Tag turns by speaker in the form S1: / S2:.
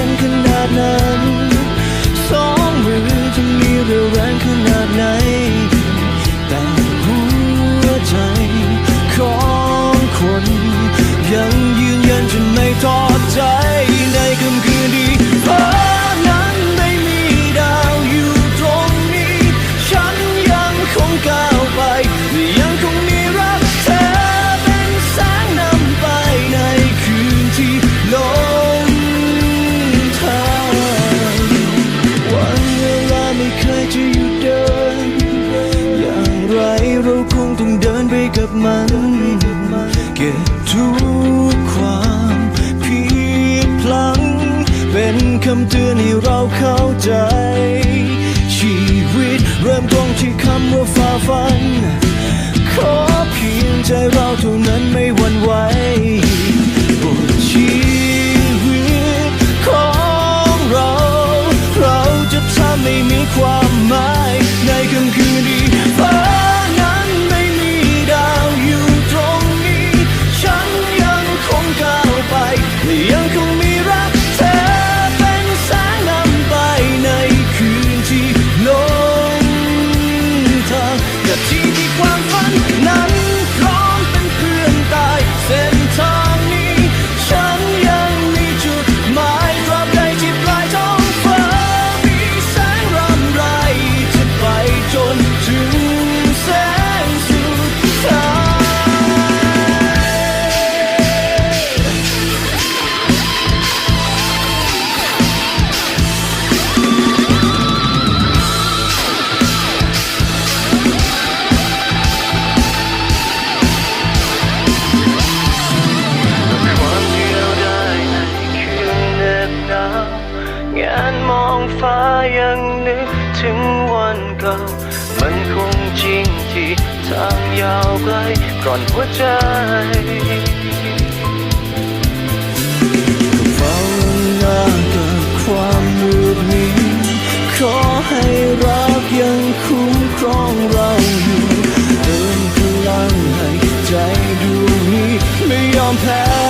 S1: can connect. มัน เก็บทุกความผิดพลั้ง เป็นคำเตือนให้เราเข้าใจ ชีวิตเริ่มต้นที่คำว่าฝ่าฟัน ขอเพียงใจเราเท่านั้นไม่หวั่นไหวบทชีวิตของเรา เราจะทำให้มีความ ยังนึกถึงวันเก่า มันคงจริงที่ทางยาวไกลก่อนหัวใจเฝ้าหน้ากับความมืดมิดขอให้รักยังคุ้มครองเราอยู่เติมพลังให้ใจดวงนี้ไม่ยอมแพ้